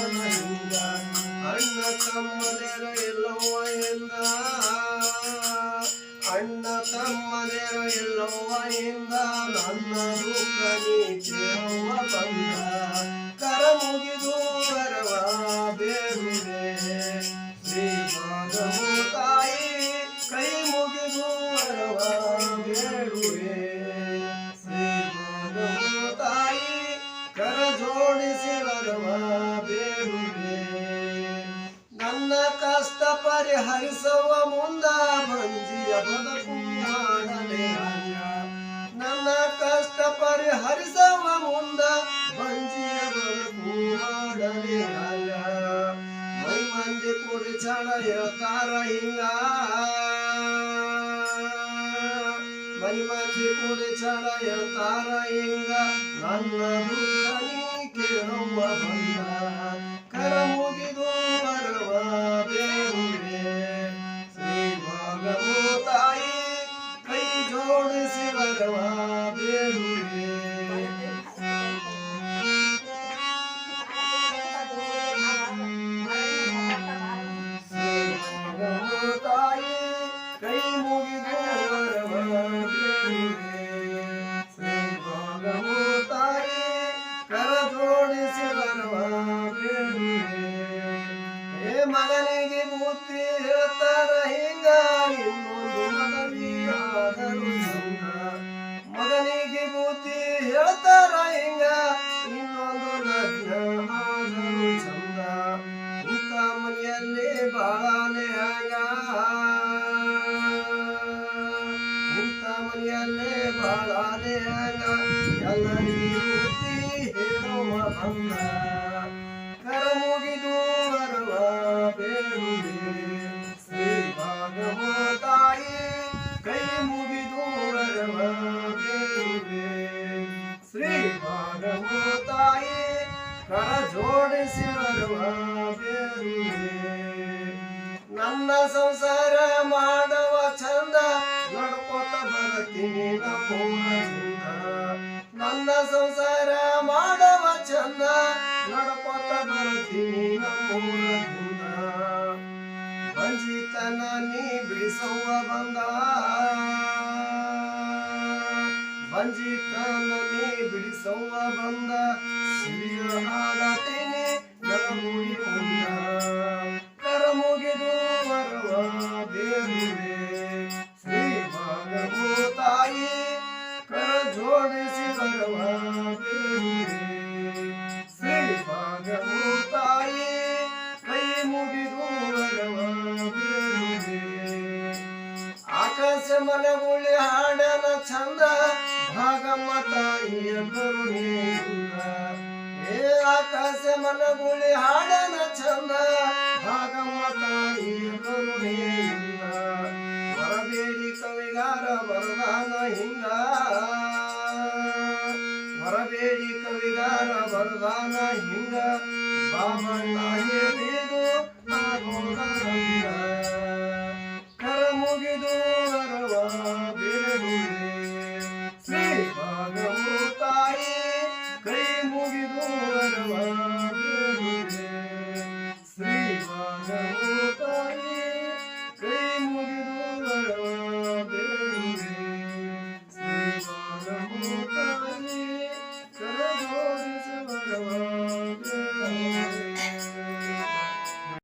ಹಿಂಗ ಅಣ್ಣ ತಮ್ಮದೇರ ಎಲ್ಲವ ಎಂದ ಅಣ್ಣ ತಮ್ಮದೇರ ಎಲ್ಲವ ಎಂದ ನನ್ನ ದುಃಖ ನೀತಿಯವ್ವ ಬಂದ ಕರ ಮುಗಿದು ವರವ ಬೇರುವೆ. ಶ್ರೀ ತಾಯಿ, ಕೈ ಮುಗಿದು ವರವ ಬೇರುವೆ. ಶ್ರೀ ತಾಯಿ, ಕರ ಜೋಡಿಸಿ ವರವ ಬೇಡುವೆ ಪರಿಹರಿಸುವ ಮುಂದ ಬಂಜಿಯ ಬದುಕು ನನ್ನ ಕಷ್ಟ ಪರಿಹರಿಸುವ ಮುಂದ ಬಂಜಿಯ ಬದುಕು ಮಾಡಲೆ ಹಂಗ ಮೈ ಮಂದಿ ಕುಡಿ ಚಳ ಹೇಳ್ತಾರ ಹಿಂಗ. ಮೈ ಮಂದಿ ಕುಡಿ ಚಳ ಹೇಳ್ತಾರ ಹಿಂಗ. ನನ್ನ ದುಃಖ ಕೇಳುವ ಬಂದ. ಕರ ಇಂಥ ಮನೆಯಲ್ಲೇ ಬಾಳನೆ ಹಂಗ ಎಲ್ಲರಿಗೂ ಬುದ್ಧಿ ಹೇಳುವ ಬಂದ ಕರ ಮುಗಿದು ಬರುವ ಬೇಡುವೆ ಶ್ರೀ ಭಾಗವ ತಾಯಿ ಕೈ ಮುಗಿದು ಬರುವ ಬೇಡುವೆ ಶ್ರೀ ಭಾಗವ ತಾಯಿ ಕರ ಜೋಡಿಸಿ ಬರುವ. ಬೇಡುವೆ ನನ್ನ ಸಂಸಾರ ಮಾಡುವ ಚಂದ ನಡ್ಕೋತ ಬರ್ತೀನಿ ನಮ್ಮೂರದಿಂದ ನನ್ನ ಸಂಸಾರ ಮಾಡವ ಚಂದ. ನಡಪತ ಬರ್ತೀನಿ ನಮ್ಮೂರದಿಂದ ಬಂಜಿತನ ನೀ ಬಿಡಿಸುವ ಬಂದ. ಬಂಜಿತನ ನೀ ಬಿಡಿಸುವ ಬಂದ. ಸಿರಿಯ ಹಾಡತೀನಿ ಮನಗುಳಿ ಹಾಡನ ಚಂದ. ಭಾಗಮ್ಮ ತಾಯಿಯ ಕರುಣೆಯಿಂದ ಏ ಆಕಾಶ ಮನಗುಳಿ ಹಾಡನ ಚಂದ. ಭಾಗಮ್ಮ ತಾಯಿಯ ಕರುಣೆಯಿಂದ ಬರಬೇಡಿ ಕವಿಗಾರ ವರದಾನ ಹಿಂಗ. ಬರಬೇಡಿ ಕವಿಗಾರ ವರದಾನ ಹಿಂಗ. ಬಾಬಣ್ಣ ಹೇಳಿದು ಆಗೋದ ರಂಗ